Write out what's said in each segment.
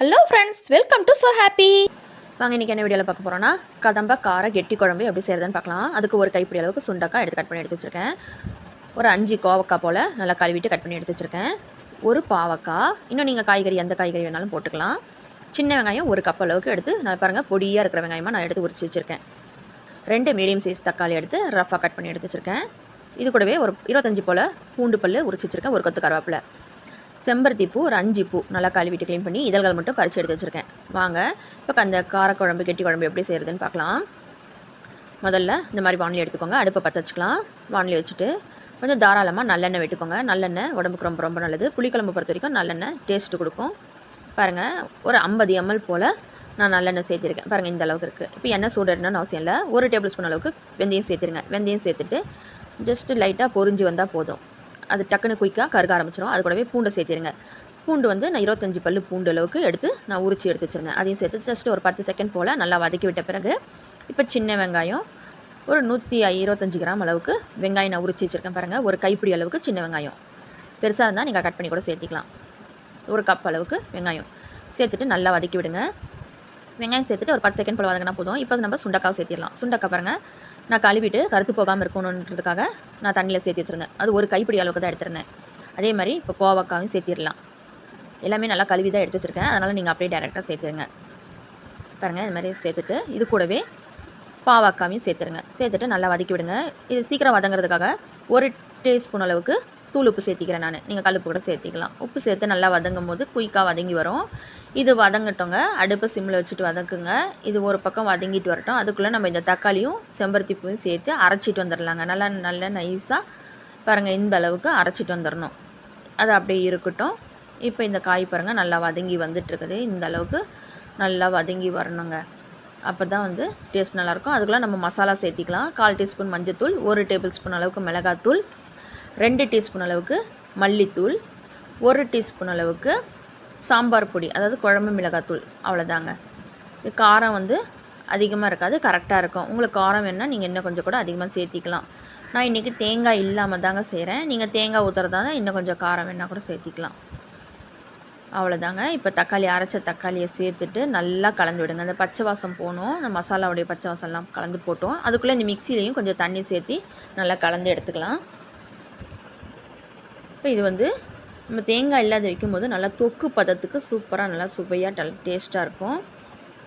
Hello friends welcome to so happy வாங்க இன்றைக்கி என்ன வீடியோவில் பார்க்க போகிறோன்னா கதம்ப கார கெட்டி குழம்பு எப்படி செய்கிறதுன்னு பார்க்கலாம். அதுக்கு ஒரு கைப்பிடி அளவுக்கு சுண்டக்காய் எடுத்து கட் பண்ணி எடுத்து வச்சுருக்கேன். ஒரு அஞ்சு கோவக்காய் போல் நல்லா கழுவிட்டு கட் பண்ணி எடுத்து வச்சுருக்கேன். ஒரு பாவக்காய் இன்னும் நீங்கள் காய்கறி எந்த காய்கறி வேணாலும் போட்டுக்கலாம். சின்ன வெங்காயம் ஒரு கப் அளவுக்கு எடுத்து நான் பாருங்கள் பொடியாக இருக்கிற வெங்காயமாக நான் எடுத்து உரிச்சு வச்சுருக்கேன். ரெண்டு மீடியம் சைஸ் தக்காளி எடுத்து ரஃபாக கட் பண்ணி எடுத்து வச்சுருக்கேன். இது கூடவே ஒரு இருபத்தஞ்சி போல் பூண்டு பல் உரிச்சு வச்சுருக்கேன் ஒரு கொத்து கருவேப்பிலை. செம்பருத்தி பூ ஒரு அஞ்சு பூ நல்லா கழுவிட்டு க்ளீன் பண்ணி இதழ்கள் மட்டும் பறித்து எடுத்து வச்சுருக்கேன். வாங்க இப்போ அந்த காரக்குழம்பு கெட்டி குழம்பு எப்படி செய்கிறதுன்னு பார்க்கலாம். முதல்ல இந்த மாதிரி வானிலை எடுத்துக்கோங்க அடுப்பை பற்ற வச்சுக்கலாம். வானிலை வச்சுட்டு கொஞ்சம் தாராளமாக நல்லெண்ணெய் விட்டுக்கோங்க. நல்லெண்ணெய் உடம்புக்கு ரொம்ப ரொம்ப நல்லது. புளிக்குழம்பு பொறுத்த வரைக்கும் நல்லெண்ணெய் டேஸ்ட்டு கொடுக்கும். பாருங்கள் ஒரு ஐம்பது எம்எல் போல் நான் நல்லெண்ணெய் சேர்த்திருக்கேன். பாருங்கள் இந்த அளவுக்கு இருக்குது இப்போ எண்ணெய் சூடணும்னு அவசியம் இல்லை. ஒரு டேபிள் ஸ்பூன் அளவுக்கு வெந்தயம் சேர்த்துருங்க. வெந்தயம் சேர்த்துட்டு ஜஸ்ட்டு லைட்டாக பொரிஞ்சு வந்தால் போதும். அது டக்குன்னு குயிக்காக கருக ஆரம்பிச்சிடும் அது கூடவே பூண்டை சேர்த்திருங்க. பூண்டு வந்து நான் இருபத்தஞ்சி பல்லு பூண்டு அளவுக்கு எடுத்து நான் உரிச்சு எடுத்து வச்சுருந்தேன் அதையும் சேர்த்து ஜஸ்ட் ஒரு பத்து செகண்ட் போல் நல்லா வதக்கி விட்ட பிறகு இப்போ சின்ன வெங்காயம் ஒரு நூற்றி இருபத்தஞ்சி கிராம் அளவுக்கு வெங்காயம் நான் உரிச்சு வச்சுருக்கேன் பாருங்கள் ஒரு கைப்பிடி அளவுக்கு சின்ன வெங்காயம். பெருசாக இருந்தால் நீங்கள் கட் பண்ணி கூட சேர்த்திக்கலாம். ஒரு கப் அளவுக்கு வெங்காயம். சேர்த்துட்டு நல்லா வதக்கி விடுங்க. வெங்காயம் சேர்த்துட்டு ஒரு பத்து செகண்ட் போல் வதங்கினா போதும். இப்போ நம்ம சுண்டக்காவை சேர்த்திடலாம். சுண்டக்காய் பாருங்கள் நான் கழுவிட்டு கருத்து போகாமல் இருக்கணுன்றதுக்காக நான் தண்ணியில் சேர்த்து வச்சுருந்தேன். அது ஒரு கைப்பிடி அளவுக்கு தான் எடுத்திருந்தேன். அதே மாதிரி இப்போ கோவக்காயும் சேர்த்திடலாம். எல்லாமே நல்லா கழுவி தான் எடுத்து வச்சுருக்கேன். அதனால் நீங்கள் அப்படியே டேரெக்டாக சேர்த்துருங்க. பாருங்கள் இது மாதிரி சேர்த்துட்டு இது கூடவே பாவாக்காவையும் சேர்த்துருங்க. சேர்த்துட்டு நல்லா வதக்கி விடுங்க. இது சீக்கிரம் வதங்குறதுக்காக ஒரு டீஸ்பூன் அளவுக்கு தூள் உப்பு சேர்த்திக்கிறேன் நான். நீங்கள் கல்லுப்பு கூட சேர்த்திக்கலாம். உப்பு சேர்த்து நல்லா வதங்கும் போது குயிக்காக வதங்கி வரும். இது வதங்கட்டோங்க. அடுப்பை சிம்மில் வச்சுட்டு வதக்குங்க. இது ஒரு பக்கம் வதங்கிட்டு வரட்டும். அதுக்குள்ளே நம்ம இந்த தக்காளியும் செம்பருத்தி பூவும் சேர்த்து அரைச்சிட்டு வந்துடலாங்க நல்லா நல்லா நைஸாக பாருங்கள் இந்த அளவுக்கு அரைச்சிட்டு வந்துடணும் அது அப்படியே இருக்கட்டும். இப்போ இந்த காய் பாருங்கள் நல்லா வதங்கி வந்துட்டுருக்குது. இந்த அளவுக்கு நல்லா வதங்கி வரணுங்க. அப்போ தான் வந்து டேஸ்ட் நல்லாயிருக்கும் அதுக்குள்ளே நம்ம மசாலா சேர்த்திக்கலாம். கால் டீஸ்பூன் மஞ்சத்தூள் ஒரு டேபிள் ஸ்பூன் அளவுக்கு மிளகாத்தூள் ரெண்டு டீஸ்பூன் அளவுக்கு மல்லித்தூள் ஒரு டீஸ்பூன் அளவுக்கு சாம்பார் பொடி அதாவது குழம்பு மிளகாத்தூள். அவ்வளோதாங்க. இது காரம் வந்து அதிகமாக இருக்காது கரெக்டாக இருக்கும். உங்களுக்கு காரம் வேணால் நீங்கள் இன்னும் கொஞ்சம் கூட அதிகமாக சேர்த்திக்கலாம். நான் இன்றைக்கி தேங்காய் இல்லாமல் தாங்க செய்கிறேன் நீங்கள் தேங்காய் ஊற்றுறதா தான் இன்னும் கொஞ்சம் காரம் வேணால் கூட சேர்த்திக்கலாம். அவ்வளோதாங்க. இப்போ தக்காளி அரைச்ச தக்காளியை சேர்த்துட்டு நல்லா கலந்து விடுங்க. அந்த பச்சை வாசம் போகணும் அந்த மசாலாவுடைய பச்சை வாசம்லாம் கலந்து போட்டோம். அதுக்குள்ளே இந்த மிக்சிலையும் கொஞ்சம் தண்ணி சேர்த்தி நல்லா கலந்து எடுத்துக்கலாம். இப்போ இது வந்து நம்ம தேங்காய் இல்லாத வைக்கும்போது நல்லா தொக்கு பதத்துக்கு சூப்பராக நல்லா சுவையாக டல் டேஸ்ட்டாக இருக்கும்.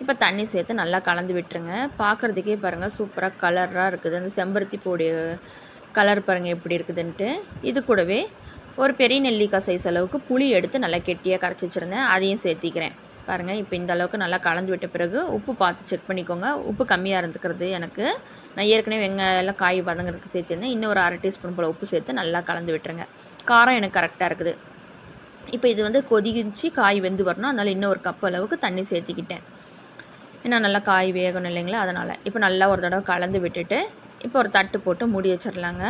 இப்போ தண்ணி சேர்த்து நல்லா கலந்து விட்டுருங்க. பார்க்குறதுக்கே பாருங்கள் சூப்பராக கலராக இருக்குது. அந்த செம்பருத்தி பொடி கலர் பாருங்கள் எப்படி இருக்குதுன்ட்டு. இது கூடவே ஒரு பெரிய நெல்லிக்காய் சைஸ் அளவுக்கு புளி எடுத்து நல்லா கெட்டியாக கரைச்சி வச்சுருந்தேன். அதையும் சேர்த்திக்கிறேன். பாருங்கள் இப்போ இந்த அளவுக்கு நல்லா கலந்து விட்ட பிறகு உப்பு பார்த்து செக் பண்ணிக்கோங்க. உப்பு கம்மியாக இருந்துக்கிறது எனக்கு. நான் ஏற்கனவே வெங்காயம் எல்லாம் காய் வதங்கிறதுக்கு சேர்த்துருந்தேன். இன்னும் ஒரு அரை டீஸ்பூன் போல் உப்பு சேர்த்து நல்லா கலந்து விட்டுருங்க. காரம் எனக்கு கரெக்டாக இருக்குது. இப்போ இது வந்து கொதிச்சு காய் வெந்து வரணும். அதனால் இன்னும் ஒரு கப் அளவுக்கு தண்ணி சேர்த்திக்கிட்டேன். ஏன்னா நல்லா காய் வேகணும் இல்லைங்களா? அதனால். இப்போ நல்லா ஒரு தடவை கலந்து விட்டுட்டு இப்போ ஒரு தட்டு போட்டு மூடி வச்சிடலாங்க.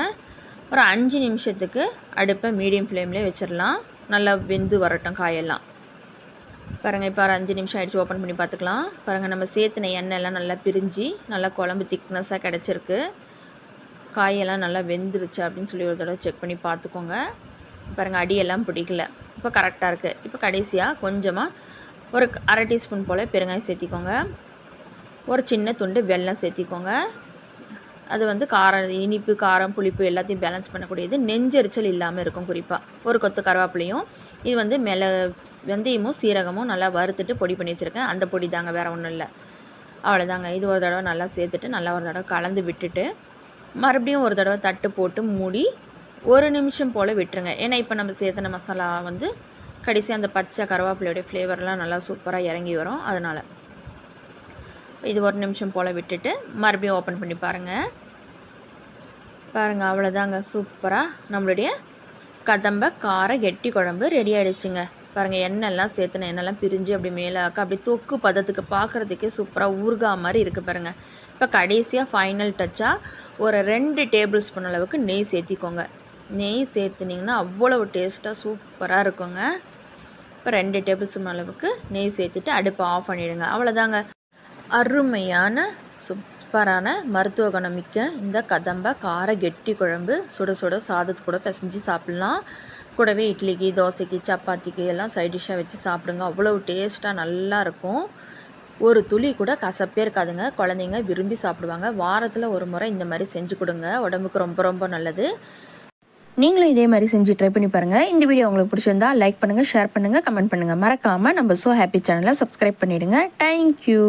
ஒரு அஞ்சு நிமிஷத்துக்கு அடுப்பை மீடியம் ஃப்ளேம்லேயே வச்சிடலாம். நல்லா வெந்து வரட்டும் காயெல்லாம். பாருங்கள் இப்போ ஒரு அஞ்சு நிமிஷம் ஆகிடுச்சு ஓப்பன் பண்ணி பார்த்துக்கலாம். பாருங்கள் நம்ம சேர்த்துன எண்ணெய் எல்லாம் நல்லா பிரிஞ்சு நல்லா குழம்பு திக்னஸாக கிடச்சிருக்கு. காயெல்லாம் நல்லா வெந்துருச்சு அப்படின்னு சொல்லி ஒரு தடவை செக் பண்ணி பார்த்துக்கோங்க. பாருங்கள் அடியெல்லாம் பிடிக்கல. இப்போ கரெக்டாக இருக்குது இப்போ கடைசியாக கொஞ்சமாக ஒரு அரை டீஸ்பூன் போல் பெருங்காயம் சேர்த்திக்கோங்க. ஒரு சின்ன துண்டு வெல்லம் சேர்த்திக்கோங்க. அது வந்து காரம் இனிப்பு காரம் புளிப்பு எல்லாத்தையும் பேலன்ஸ் பண்ணக்கூடியது. நெஞ்செரிச்சல் இல்லாமல் இருக்கும் குறிப்பாக ஒரு கொத்து கருவேப்பிலையும் இது வந்து மிள வெந்தயமும் சீரகமும் நல்லா வறுத்துட்டு பொடி பண்ணி வச்சுருக்கேன். அந்த பொடி தாங்க வேறு ஒன்றும் இல்லை. அவ்வளோதாங்க இது ஒரு தடவை நல்லா சேர்த்துட்டு நல்லா ஒரு தடவை கலந்து விட்டுட்டு மறுபடியும் ஒரு தடவை தட்டு போட்டு மூடி ஒரு நிமிஷம் போல் விட்டுருங்க. ஏன்னா இப்போ நம்ம சேர்த்துன மசாலா வந்து கடைசி அந்த பச்சை கருவேப்பிலையோடைய ஃப்ளேவர்லாம் நல்லா சூப்பராக இறங்கி வரும். அதனால் இது ஒரு நிமிஷம் போல் விட்டுட்டு மறுபடியும் ஓப்பன் பண்ணி பாருங்கள் பாருங்கள் அவ்வளோதாங்க சூப்பராக நம்மளுடைய கதம்ப கார கெட்டி குழம்பு ரெடி ஆகிடுச்சுங்க பாருங்கள் எண்ணெய்லாம் சேர்த்துன எண்ணெய்லாம் பிரிஞ்சு அப்படி மேலாக்க அப்படி தொக்கு பதத்துக்கு பார்க்குறதுக்கே சூப்பராக ஊறுகா மாதிரி இருக்குது பாருங்கள் இப்போ கடைசியாக ஃபைனல் டச்சாக ஒரு ரெண்டு டேபிள் ஸ்பூன் அளவுக்கு நெய் சேர்த்திக்கோங்க. நெய் சேர்த்துனிங்கன்னா அவ்வளவு டேஸ்ட்டாக சூப்பராக இருக்குங்க. இப்போ ரெண்டு டேபிள் ஸ்பூன் அளவுக்கு நெய் சேர்த்துட்டு அடுப்பை ஆஃப் பண்ணிவிடுங்க அவ்வளோதாங்க அருமையான சூப்பரான மருத்துவ குணமிக்க இந்த கதம்ப கார கெட்டி குழம்பு சுட சுட சாதத்து கூட பிசைஞ்சு சாப்பிட்லாம். கூடவே இட்லிக்கு தோசைக்கு சப்பாத்திக்கு எல்லாம் சைட் டிஷ்ஷாக வச்சு சாப்பிடுங்க. அவ்வளோ டேஸ்ட்டாக நல்லா இருக்கும். ஒரு துளி கூட கசப்பே இருக்காதுங்க. குழந்தைங்க விரும்பி சாப்பிடுவாங்க. வாரத்தில் ஒரு முறை இந்த மாதிரி செஞ்சு கொடுங்க. உடம்புக்கு ரொம்ப ரொம்ப நல்லது. நீங்களும் இதே மாதிரி செஞ்சு ட்ரை பண்ணி பாருங்கள் இந்த வீடியோ உங்களுக்கு பிடிச்சிருந்தா லைக் பண்ணுங்கள் ஷேர் பண்ணுங்கள் கமெண்ட் பண்ணுங்கள் மறக்காமல் நம்ம ஸோ ஹாப்பி சேனலை சப்ஸ்கிரைப் பண்ணிவிடுங்க தேங்க்யூ